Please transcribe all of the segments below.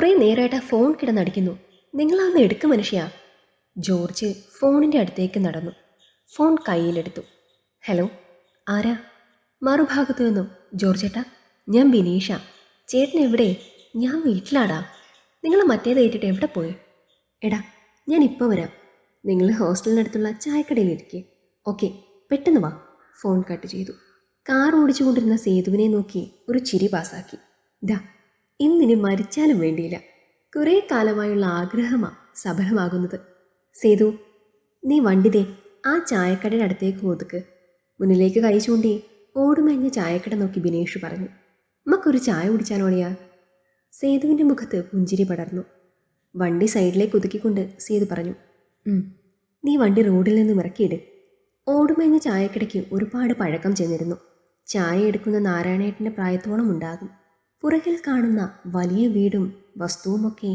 കുറേ നേരമായിട്ട് ഫോൺ കിടന്നടിക്കുന്നു. നിങ്ങളാന്ന് എടുക്ക മനുഷ്യ. ജോർജ് ഫോണിന്റെ അടുത്തേക്ക് നടന്നു. ഫോൺ കയ്യിലെടുത്തു. ഹലോ ആരാ? മറുഭാഗത്തു നിന്നും ജോർജേട്ടാ ഞാൻ ബിനീഷ. ചേട്ടൻ എവിടെ? ഞാൻ വീട്ടിലാടാ. നിങ്ങൾ മറ്റേത് ഏറ്റിട്ട് എവിടെ പോയി? എടാ ഞാൻ ഇപ്പോൾ വരാം. നിങ്ങൾ ഹോസ്റ്റലിനടുത്തുള്ള ചായക്കടയിലിരിക്കെ. ഓക്കെ പെട്ടെന്ന് വാ. ഫോൺ കട്ട് ചെയ്തു. കാർ ഓടിച്ചുകൊണ്ടിരുന്ന സേതുവിനെ നോക്കി ഒരു ചിരി പാസാക്കി. ദാ ഇന്നിനി മരിച്ചാലും വേണ്ടിയില്ല. കുറേ കാലമായുള്ള ആഗ്രഹമാ സഫലമാകുന്നത്. സേതു നീ വണ്ടിതേ ആ ചായക്കടയുടെ അടുത്തേക്ക് ഒതുക്ക്. മുന്നിലേക്ക് കൈ ചൂണ്ടി ഓടുമഞ്ഞ ചായക്കട നോക്കി ബിനേഷ് പറഞ്ഞു. നമുക്കൊരു ചായ കുടിച്ചാലോളിയാ സേതുവിന്റെ മുഖത്ത് പുഞ്ചിരി പടർന്നു. വണ്ടി സൈഡിലേക്ക് ഒതുക്കിക്കൊണ്ട് സേതു പറഞ്ഞു. നീ വണ്ടി റോഡിൽ നിന്നും ഇറക്കിയിട്. ഓടുമഞ്ഞ ചായക്കടയ്ക്ക് ഒരുപാട് പഴക്കം ചെന്നിരുന്നു. ചായ എടുക്കുന്ന നാരായണേട്ടന്റെ പ്രായത്തോളം ഉണ്ടാകും. പുറകിൽ കാണുന്ന വലിയ വീടും വസ്തുവുമൊക്കെ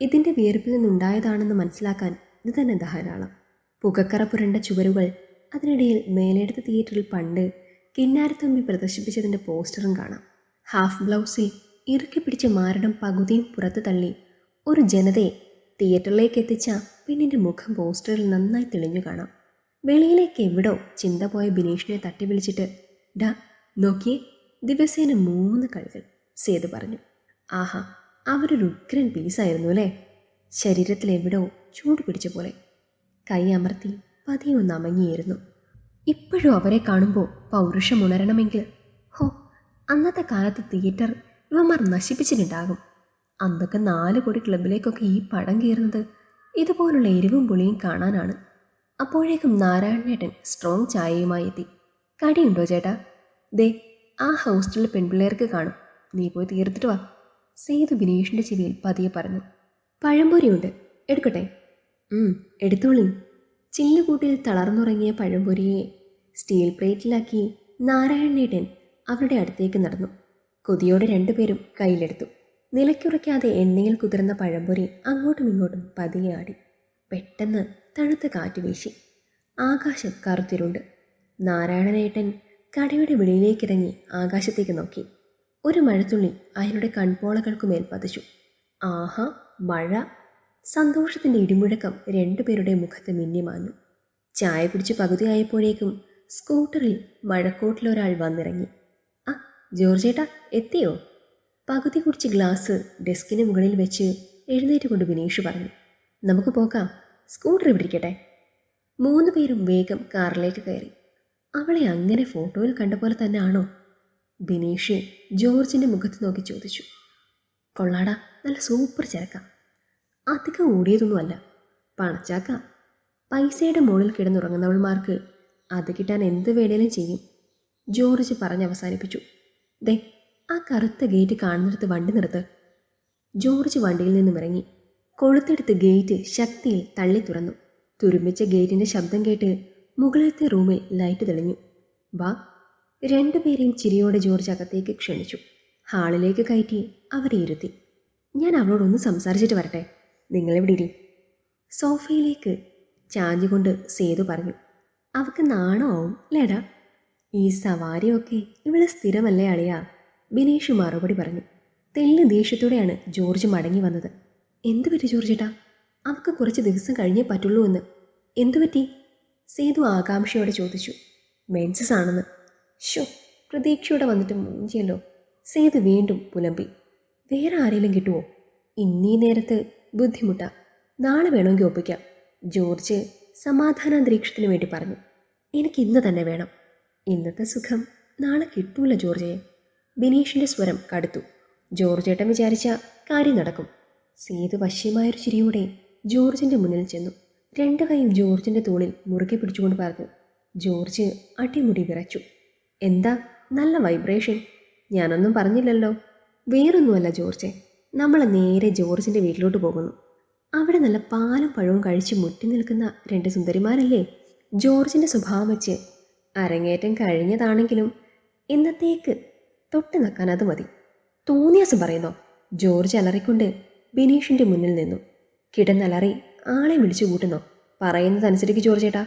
ഇതിന്റെ വിയർപ്പിൽ നിന്നുണ്ടായതാണെന്ന് മനസ്സിലാക്കാൻ ഇത് തന്നെ ധാരാളം. പുകക്കറ പുരണ്ട ചുവരുകൾ അതിനിടയിൽ മേലെടുത്ത തിയേറ്ററിൽ പണ്ട് കിന്നാരത്തമ്പി പ്രദർശിപ്പിച്ചതിന്റെ പോസ്റ്ററും കാണാം. ഹാഫ് ബ്ലൗസിൽ ഇറുക്കി പിടിച്ച മാരടം പകുതിയും പുറത്ത് തള്ളി ഒരു ജനതയെ തിയേറ്ററിലേക്ക് എത്തിച്ച പെണ്ണിന്റെ മുഖം പോസ്റ്ററിൽ നന്നായി തെളിഞ്ഞു കാണാം. വെളിയിലേക്ക് എവിടോ ചിന്ത പോയ ബിനീഷിനെ തട്ടി വിളിച്ചിട്ട് ഡാ നോക്കിയേ ദിവസേന മൂന്ന് കളികൾ. സേതു പറഞ്ഞു. ആഹാ അവരൊരു ഉഗ്രൻ പീസായിരുന്നു അല്ലേ? ശരീരത്തിൽ എവിടെയോ ചൂട് പിടിച്ച പോലെ. കൈ അമർത്തി പതിയെ ഒന്ന് അമങ്ങിയിരുന്നു. ഇപ്പോഴും അവരെ കാണുമ്പോൾ പൗരുഷം ഉണരണമെങ്കിൽ ഹോ അന്നത്തെ കാലത്ത് തിയേറ്റർ ഇവന്മാർ നശിപ്പിച്ചിട്ടുണ്ടാകും. അന്നൊക്കെ നാല് കോടി ക്ലബിലേക്കൊക്കെ ഈ പടം കയറുന്നത് ഇതുപോലുള്ള എരിവും പുളിയും കാണാനാണ്. അപ്പോഴേക്കും നാരായണേട്ടൻ സ്ട്രോങ് ചായയുമായി എത്തി. കടിയുണ്ടോ ചേട്ടാ? ദേ ആ ഹോസ്റ്റലിൽ പെൺപിള്ളേർക്ക് കാണും. നീ പോയി തീർത്തിട്ട് വാ. സേതു ബിനീഷിന്റെ ചെവിയിൽ പതിയെ പറഞ്ഞു. പഴംപൊരിയുണ്ട്. എടുക്കട്ടെ? എടുത്തോളി. ചില്ലുകൂട്ടിൽ തളർന്നുറങ്ങിയ പഴംപൊരിയെ സ്റ്റീൽ പ്ലേറ്റിലാക്കി നാരായണേട്ടൻ അവരുടെ അടുത്തേക്ക് നടന്നു. കൊതിയോടെ രണ്ടുപേരും കയ്യിലെടുത്തു. നിലയ്ക്കുറയ്ക്കാതെ എണ്ണയിൽ കുതിർന്ന പഴംപൊരി അങ്ങോട്ടും ഇങ്ങോട്ടും പതിയെ ആടി. പെട്ടെന്ന് തണുത്ത കാറ്റ് വീശി. ആകാശം കറുത്തിരുണ്ട്. നാരായണനേട്ടൻ കടയുടെ വെളിയിലേക്കിറങ്ങി ആകാശത്തേക്ക് നോക്കി. ഒരു മഴത്തുള്ളി അയാളുടെ കൺപോളകൾക്കുമേൽ പതിച്ചു. ആഹാ മഴ. സന്തോഷത്തിന്റെ ഇടിമുഴക്കം രണ്ടുപേരുടെ മുഖത്ത് മിന്നിമാഞ്ഞു ചായ കുടിച്ച് പകുതിയായപ്പോഴേക്കും സ്കൂട്ടറിൽ മഴക്കോട്ടിലൊരാൾ വന്നിറങ്ങി. ആ ജോർജേട്ടാ എത്തിയോ? പകുതി കുടിച്ച് ഗ്ലാസ് ഡെസ്കിന് മുകളിൽ വെച്ച് എഴുന്നേറ്റ് കൊണ്ട് വിനീഷ് പറഞ്ഞു. നമുക്ക് പോകാം. സ്കൂട്ടർ പിടിക്കട്ടെ മൂന്ന് പേരും വേഗം കാറിലേക്ക് കയറി. അവളെ അങ്ങനെ ഫോട്ടോയിൽ കണ്ട പോലെ തന്നെ ആണോ ബിനീഷ് ജോർജിന്റെ മുഖത്ത് നോക്കി ചോദിച്ചു. കൊള്ളാടാ നല്ല സൂപ്പർ ചരക്ക. അധികം ഓടിയതൊന്നുമല്ല പണച്ചാക്ക. പൈസയുടെ മുകളിൽ കിടന്നുറങ്ങുന്നവൾമാർക്ക് അത് കിട്ടാൻ എന്ത് വേണേലും ചെയ്യും. ജോർജ് പറഞ്ഞ് അവസാനിപ്പിച്ചു. ദേ ആ കറുത്ത ഗേറ്റ് കാണുന്നിടത്ത് വണ്ടി നിർത്ത്. ജോർജ് വണ്ടിയിൽ നിന്നും ഇറങ്ങി. കൊളുത്തെടുത്ത് ഗേറ്റ് ശക്തിയിൽ തള്ളി തുറന്നു. തുരുമ്പിച്ച ഗേറ്റിന്റെ ശബ്ദം കേട്ട് മുകളിലത്തെ റൂമിൽ ലൈറ്റ് തെളിഞ്ഞു. വാ രണ്ടുപേരെയും ചിരിയോടെ ജോർജ് അകത്തേക്ക് ക്ഷണിച്ചു. ഹാളിലേക്ക് കയറ്റി അവരെ ഇരുത്തി. ഞാൻ അവളോടൊന്ന് സംസാരിച്ചിട്ട് വരട്ടെ. നിങ്ങളിവിടെ ഇരി. സോഫയിലേക്ക് ചാഞ്ഞുകൊണ്ട് സേതു പറഞ്ഞു. അവക്ക് നാണമാവും ലേടാ ഈ സവാരിയൊക്കെ ഇവിടെ സ്ഥിരമല്ലേ അളിയാ? ബിനീഷ് മറുപടി പറഞ്ഞു. തെല്ല് ദേഷ്യത്തോടെയാണ് ജോർജ് മടങ്ങി വന്നത്. എന്തു പറ്റി ജോർജേട്ടാ? അവൾക്ക് കുറച്ച് ദിവസം കഴിഞ്ഞേ പറ്റുള്ളൂ എന്ന്. എന്തു പറ്റി? സേതു ആകാംക്ഷയോടെ ചോദിച്ചു. മെൻസസ് ആണെന്ന്. ഷോ പ്രതീക്ഷയോടെ വന്നിട്ട് മൂഞ്ചിയല്ലോ. സേതു വീണ്ടും പുലമ്പി. വേറെ ആരെങ്കിലും കിട്ടുമോ ഇന്നീ നേരത്ത് ബുദ്ധിമുട്ടാ. നാളെ വേണമെങ്കിൽ ഒപ്പിക്കാം. ജോർജ് സമാധാനാന്തരീക്ഷത്തിന് വേണ്ടി പറഞ്ഞു. എനിക്ക് ഇന്ന് തന്നെ വേണം. ഇന്നത്തെ സുഖം നാളെ കിട്ടൂല ജോർജയെ ബിനീഷിന്റെ സ്വരം കടുത്തു. ജോർജേട്ടൻ വിചാരിച്ച കാര്യം നടക്കും. സേതു വശ്യമായൊരു ചിരിയോടെ ജോർജിന്റെ മുന്നിൽ ചെന്നു. രണ്ട് കൈയും ജോർജിന്റെ തോളിൽ മുറുകെ പിടിച്ചുകൊണ്ട് പറഞ്ഞു. ജോർജ് അടിമുടി വിറച്ചു. എന്താ നല്ല വൈബ്രേഷൻ? ഞാനൊന്നും പറഞ്ഞില്ലല്ലോ. വേറൊന്നുമല്ല ജോർജെ. നമ്മൾ നേരെ ജോർജിന്റെ വീട്ടിലോട്ട് പോകുന്നു. അവിടെ നല്ല പാലും പഴവും കഴിച്ച് മുറ്റി നിൽക്കുന്ന രണ്ട് സുന്ദരിമാരല്ലേ? ജോർജിന്റെ സ്വഭാവം വെച്ച് അരങ്ങേറ്റം കഴിഞ്ഞതാണെങ്കിലും ഇന്നത്തേക്ക് തൊട്ട് നിൽക്കാൻ അത് മതി. തോന്നിയാസം പറയുന്നോ? ജോർജ് അലറിക്കൊണ്ട് ബിനീഷിന്റെ മുന്നിൽ നിന്നു. കിടന്നലറി ആളെ വിളിച്ചു കൂട്ടുന്നോ? പറയുന്നതനുസരിച്ച് ജോർജേട്ടാ.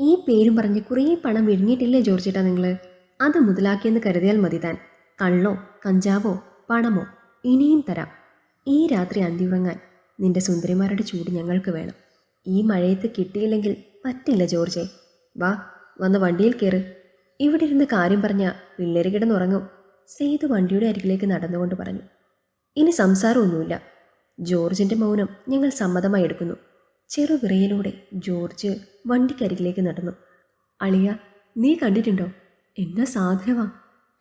ഈ പേരും പറഞ്ഞ് കുറേ പണം വിഴുങ്ങിയിട്ടില്ലേ ജോർജേട്ടാ നിങ്ങൾ അത് മുതലാക്കിയെന്ന് കരുതിയാൽ മതി താൻ കള്ളോ കഞ്ചാവോ പണമോ ഇനിയും തരാം. ഈ രാത്രി അന്തിയുറങ്ങാൻ നിന്റെ സുന്ദരിമാരുടെ ചൂട് ഞങ്ങൾക്ക് വേണം. ഈ മഴയത്ത് കിട്ടിയില്ലെങ്കിൽ പറ്റില്ല ജോർജെ വാ വന്ന് വണ്ടിയിൽ കയറ് ഇവിടെ ഇരുന്ന് കാര്യം പറഞ്ഞ പിള്ളേര് കിടന്നുറങ്ങും. സേതു വണ്ടിയുടെ അരികിലേക്ക് നടന്നുകൊണ്ട് പറഞ്ഞു. ഇനി സംസാരമൊന്നുമില്ല. ജോർജിന്റെ മൗനം ഞങ്ങൾ സമ്മതമായി എടുക്കുന്നു. ചെറുവിറയിലൂടെ ജോർജ് വണ്ടിക്കരികിലേക്ക് നടന്നു. അളിയ നീ കണ്ടിട്ടുണ്ടോ? എന്നാ സാധനവാ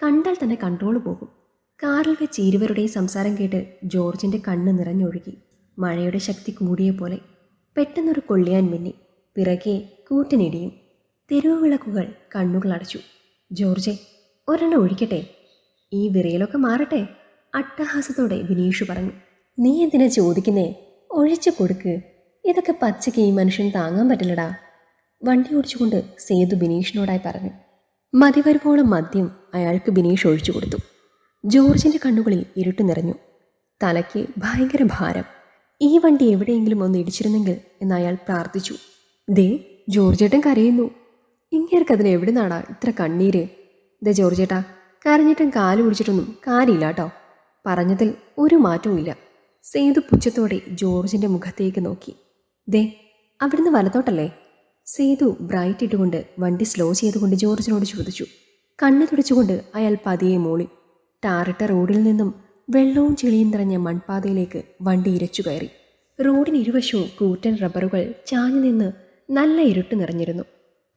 കണ്ടാൽ തന്നെ കൺട്രോൾ പോകും. കാറിൽ വെച്ച് ഇരുവരുടെയും സംസാരം കേട്ട് ജോർജിന്റെ കണ്ണ് നിറഞ്ഞൊഴുകി. മഴയുടെ ശക്തി കൂടിയ പോലെ. പെട്ടെന്നൊരു കൊള്ളിയാൻ മിന്നി. പിറകെ കൂട്ടിനിടിയും തെരുവ് വിളക്കുകൾ കണ്ണുകൾ അടച്ചു. ജോർജെ ഒരെണ്ണം ഒഴിക്കട്ടെ? ഈ വിറയലൊക്കെ മാറട്ടെ? അട്ടഹാസത്തോടെ വിനീഷ് പറഞ്ഞു. നീ എന്തിനാ ചോദിക്കുന്നേ? ഒഴിച്ചു കൊടുക്ക്. ഇതൊക്കെ പച്ചയ്ക്ക് ഈ മനുഷ്യൻ താങ്ങാൻ പറ്റില്ലടാ. വണ്ടി ഓടിച്ചുകൊണ്ട് സേതു ബിനീഷിനോടായി പറഞ്ഞു. മതിവരുവോളം മദ്യം അയാൾക്ക് ബിനീഷ് ഒഴിച്ചു കൊടുത്തു. ജോർജിന്റെ കണ്ണുകളിൽ ഇരുട്ട് നിറഞ്ഞു. തലയ്ക്ക് ഭയങ്കര ഭാരം. ഈ വണ്ടി എവിടെയെങ്കിലും ഒന്ന് ഇടിച്ചിരുന്നെങ്കിൽ എന്ന് അയാൾ പ്രാർത്ഥിച്ചു. ദേ ജോർജേട്ടൻ കരയുന്നു. ഇങ്ങേർക്ക് അതിന് എവിടെ നാടാ ഇത്ര കണ്ണീര്? ദേ ജോർജേട്ടാ കരഞ്ഞിട്ടും കാൽ പിടിച്ചിട്ടൊന്നും കാര്യമില്ല കേട്ടോ പറഞ്ഞതിൽ ഒരു മാറ്റവും ഇല്ല. സേതു പുച്ഛത്തോടെ ജോർജിന്റെ മുഖത്തേക്ക് നോക്കി. ദേ അവിടുന്ന് വലത്തോട്ടല്ലേ? സേതു ബ്രൈറ്റ് ഇട്ടുകൊണ്ട് വണ്ടി സ്ലോ ചെയ്തുകൊണ്ട് ജോർജിനോട് ചോദിച്ചു. കണ്ണു തുടച്ചുകൊണ്ട് അയാൾ പതിയെ മൂളി. ടാറിട്ട റോഡിൽ നിന്നും വെള്ളവും ചെളിയും നിറഞ്ഞ മൺപാതയിലേക്ക് വണ്ടി ഇരച്ചു കയറി. റോഡിന് ഇരുവശവും കൂറ്റൻ റബ്ബറുകൾ ചാഞ്ഞു നിന്ന് നല്ല ഇരുട്ട് നിറഞ്ഞിരുന്നു.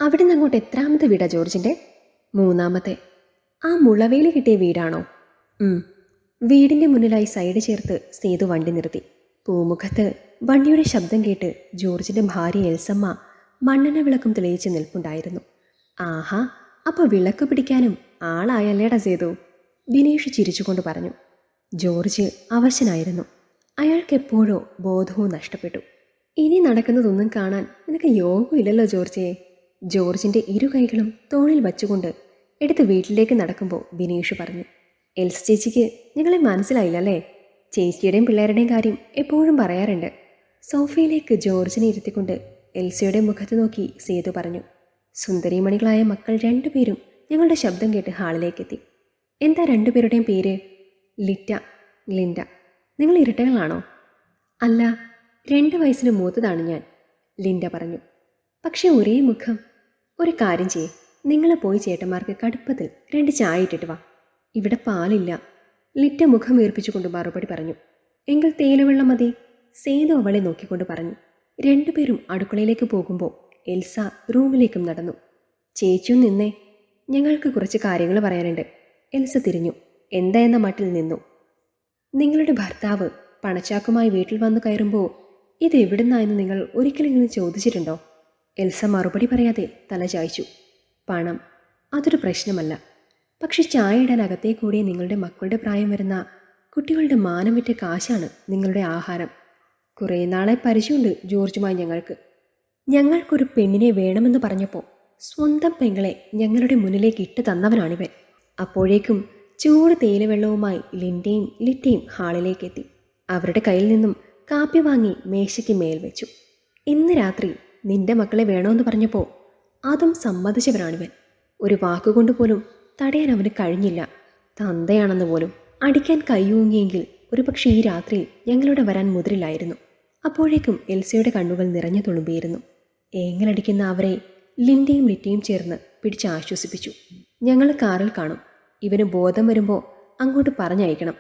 അവിടെ നിന്ന് അങ്ങോട്ട് എത്രാമത്തെ വീടാ ജോർജിന്റെ? മൂന്നാമത്തെ. ആ മുളവേലി കിട്ടിയ വീടാണോ? ഉം. വീടിന്റെ മുന്നിലായി സൈഡ് ചേർത്ത് സേതു വണ്ടി നിർത്തി. പൂമുഖത്ത് വണ്ടിയുടെ ശബ്ദം കേട്ട് ജോർജിന്റെ ഭാര്യ എൽസമ്മ മണ്ണെണ്ണ വിളക്കും തെളിയിച്ച് നിൽപ്പുണ്ടായിരുന്നു. ആഹാ അപ്പോൾ വിളക്ക് പിടിക്കാനും ആളായല്ലേടാ സേതു? ബിനീഷ് ചിരിച്ചുകൊണ്ട് പറഞ്ഞു. ജോർജ് അവശനായിരുന്നു. അയാൾക്ക് എപ്പോഴോ ബോധവും നഷ്ടപ്പെട്ടു. ഇനി നടക്കുന്നതൊന്നും കാണാൻ നിനക്ക് യോഗമില്ലല്ലോ ജോർജിയെ ജോർജിന്റെ ഇരു കൈകളും തോളിൽ വച്ചുകൊണ്ട് എടുത്ത് വീട്ടിലേക്ക് നടക്കുമ്പോൾ ബിനീഷ് പറഞ്ഞു എൽസ് ചേച്ചിക്ക് ഞങ്ങളെ മനസ്സിലായില്ലല്ലേ? ചേച്ചിയുടെയും പിള്ളേരുടെയും കാര്യം എപ്പോഴും പറയാറുണ്ട്. സോഫയിലേക്ക് ജോർജിനെ ഇരുത്തിക്കൊണ്ട് എൽസയുടെ മുഖത്ത് നോക്കി സേതു പറഞ്ഞു സുന്ദരിമണികളായ മക്കൾ രണ്ടുപേരും ഞങ്ങളുടെ ശബ്ദം കേട്ട് ഹാളിലേക്കെത്തി. എന്താ രണ്ടുപേരുടെയും പേര്? Litta Linda. നിങ്ങൾ ഇരട്ടകളാണോ? അല്ല രണ്ട് വയസ്സിന് മൂത്തതാണ് ഞാൻ ലിൻഡ പറഞ്ഞു. പക്ഷേ ഒരേ മുഖം. ഒരു കാര്യം ചെയ്യേ. നിങ്ങൾ പോയി ചേട്ടന്മാർക്ക് കടുപ്പത്തിൽ രണ്ട് ചായ ഇട്ടിട്ട് വാ. ഇവിടെ പാലില്ല. ലിറ്റ മുഖം വീർപ്പിച്ചുകൊണ്ട് മറുപടി പറഞ്ഞു. എങ്കിൽ തേയിലവെള്ളം മതി സേതു അവളെ നോക്കിക്കൊണ്ട് പറഞ്ഞു. രണ്ടുപേരും അടുക്കളയിലേക്ക് പോകുമ്പോൾ എൽസ റൂമിലേക്കും നടന്നു. ചേച്ചിയും നിന്നേ. ഞങ്ങൾക്ക് കുറച്ച് കാര്യങ്ങൾ പറയാനുണ്ട്. എൽസ തിരിഞ്ഞു. എന്താ എന്ന മട്ടിൽ നിന്നു. നിങ്ങളുടെ ഭർത്താവ് പണച്ചാക്കുമായി വീട്ടിൽ വന്നു കയറുമ്പോൾ ഇത് എവിടുന്നായെന്ന് നിങ്ങൾ ഒരിക്കലെങ്കിലും ചോദിച്ചിട്ടുണ്ടോ? എൽസ മറുപടി പറയാതെ തല ചായ്ച്ചു. പണം അതൊരു പ്രശ്നമല്ല. പക്ഷെ ചായ ഇടാൻ അകത്തേ കൂടി നിങ്ങളുടെ മക്കളുടെ പ്രായം വരുന്ന കുട്ടികളുടെ മാനം വിറ്റ കാശാണ് നിങ്ങളുടെ ആഹാരം. കുറേ നാളെ പരിചയമുണ്ട് ജോർജുമായി ഞങ്ങൾക്ക്. ഞങ്ങൾക്കൊരു പെണ്ണിനെ വേണമെന്ന് പറഞ്ഞപ്പോൾ സ്വന്തം പെങ്ങളെ ഞങ്ങളുടെ മുന്നിലേക്ക് ഇട്ട് തന്നവനാണിവൻ. അപ്പോഴേക്കും ചൂട് തേയിലവെള്ളവുമായി ലിൻഡയും ലിറ്റയും ഹാളിലേക്ക് എത്തി. അവരുടെ കയ്യിൽ നിന്നും കാപ്പി വാങ്ങി മേശയ്ക്ക് മേൽ വെച്ചു. ഇന്ന് രാത്രി നിന്റെ മക്കളെ വേണമെന്ന് പറഞ്ഞപ്പോൾ അതും സമ്മതിച്ചവനാണിവൻ. ഒരു വാക്കുകൊണ്ട് പോലും തടയാൻ അവന് കഴിഞ്ഞില്ല. തന്തയാണെന്ന് പോലും അടിക്കാൻ കൈയൂങ്ങിയെങ്കിൽ ഒരുപക്ഷെ ഈ രാത്രി ഞങ്ങളുടെ വരാൻ മുതിരില്ലായിരുന്നു. അപ്പോഴേക്കും എൽസയുടെ കണ്ണുകൾ നിറഞ്ഞു തുളുമ്പിയിരുന്നു. ഏങ്ങലടിക്കുന്ന അവരെ ലിൻഡയും ലിറ്റയും ചേർന്ന് പിടിച്ച് ആശ്വസിപ്പിച്ചു. ഞങ്ങൾ കാറിൽ കാണും. ഇവന് ബോധം വരുമ്പോൾ അങ്ങോട്ട് പറഞ്ഞയക്കണം.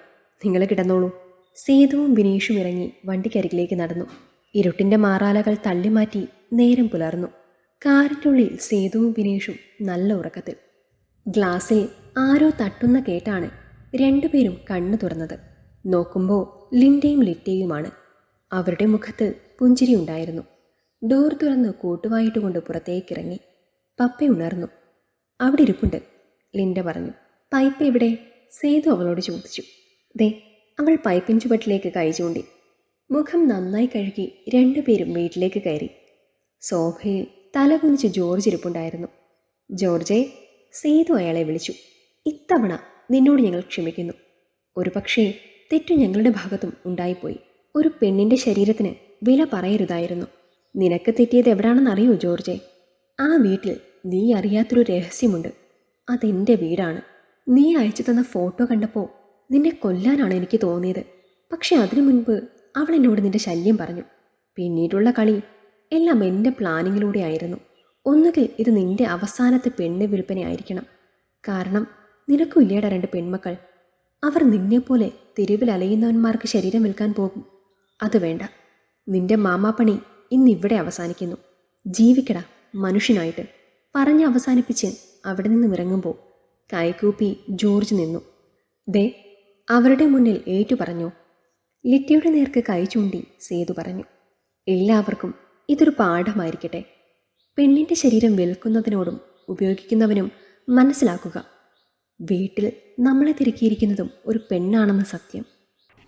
നിങ്ങൾ കിടന്നോളൂ. സേതുവും ബിനീഷും ഇറങ്ങി വണ്ടിക്കരികിലേക്ക് നടന്നു. ഇരുട്ടിന്റെ മാറാലകൾ തള്ളിമാറ്റി നേരം പുലർന്നു. കാറിന്റെ ഉള്ളിൽ സേതുവും ബിനീഷും നല്ല ഉറക്കത്തിൽ. ഗ്ലാസ്സിൽ ആരോ തട്ടുന്ന കേട്ടാണ് രണ്ടുപേരും കണ്ണു തുറന്നത്. നോക്കുമ്പോൾ ലിൻഡയും ലിറ്റയുമാണ്. അവരുടെ മുഖത്ത് പുഞ്ചിരി ഉണ്ടായിരുന്നു. ഡോർ തുറന്ന് കൂട്ടുവായിട്ടുകൊണ്ട് പുറത്തേക്കിറങ്ങി പപ്പ ഉണർന്നു. അവിടെ ഇരിപ്പുണ്ട് ലിൻഡ പറഞ്ഞു. പൈപ്പ് എവിടെ? സേതു അവളോട് ചോദിച്ചു. ദേ അവൾ പൈപ്പിൻ ചുവട്ടിലേക്ക് കൈ ചൂണ്ടി മുഖം നന്നായി കഴുകി രണ്ടുപേരും വീട്ടിലേക്ക് കയറി. സോഫയിൽ തല കുനിച്ച് ജോർജ് ഇരിപ്പുണ്ടായിരുന്നു. ജോർജെ സേതു അയാളെ വിളിച്ചു. ഇത്തവണ നിന്നോട് ഞങ്ങൾ ക്ഷമിക്കുന്നു. ഒരു പക്ഷേ തെറ്റു ഞങ്ങളുടെ ഭാഗത്തും ഉണ്ടായിപ്പോയി. ഒരു പെണ്ണിന്റെ ശരീരത്തിന് വില പറയരുതായിരുന്നു. നിനക്ക് തെറ്റിയത് എവിടാണെന്ന് അറിയോ ജോർജെ ആ വീട്ടിൽ നീ അറിയാത്തൊരു രഹസ്യമുണ്ട്. അതെന്റെ വീടാണ്. നീ അയച്ചു തന്ന ഫോട്ടോ കണ്ടപ്പോൾ നിന്നെ കൊല്ലാനാണ് എനിക്ക് തോന്നിയത്. പക്ഷെ അതിനു മുൻപ് അവൾ എന്നോട് നിന്റെ ശല്യം പറഞ്ഞു. പിന്നീടുള്ള കളി എല്ലാം എന്റെ പ്ലാനിങ്ങിലൂടെ ആയിരുന്നു. ഒന്നുകിൽ ഇത് നിന്റെ അവസാനത്തെ പെണ്ണ് വിൽപ്പനയായിരിക്കണം കാരണം നിനക്കും ഇല്ലേടാ രണ്ട് പെൺമക്കൾ. അവർ നിന്നെപ്പോലെ തെരുവിൽ അലയുന്നവന്മാർക്ക് ശരീരം വിൽക്കാൻ പോകും. അത് വേണ്ട. നിന്റെ മാമാപ്പണി ഇന്നിവിടെ അവസാനിക്കുന്നു. ജീവിക്കടാ മനുഷ്യനായിട്ട്. പറഞ്ഞ് അവസാനിപ്പിച്ച് അവിടെ നിന്ന് ഇറങ്ങുമ്പോൾ കൈകൂപ്പി ജോർജ് നിന്നു. ദേ അവരുടെ മുന്നിൽ ഏറ്റു പറഞ്ഞു. ലിറ്റിയുടെ നേർക്ക് കൈ ചൂണ്ടി സേതു പറഞ്ഞു. എല്ലാവർക്കും ഇതൊരു പാഠമായിരിക്കട്ടെ. പെണ്ണിന്റെ ശരീരം വിൽക്കുന്നതിനോടും ഉപയോഗിക്കുന്നവനും മനസ്സിലാക്കുക. വീട്ടിൽ നമ്മളെ തിരക്കിയിരിക്കുന്നതും ഒരു പെണ്ണാണെന്ന സത്യം.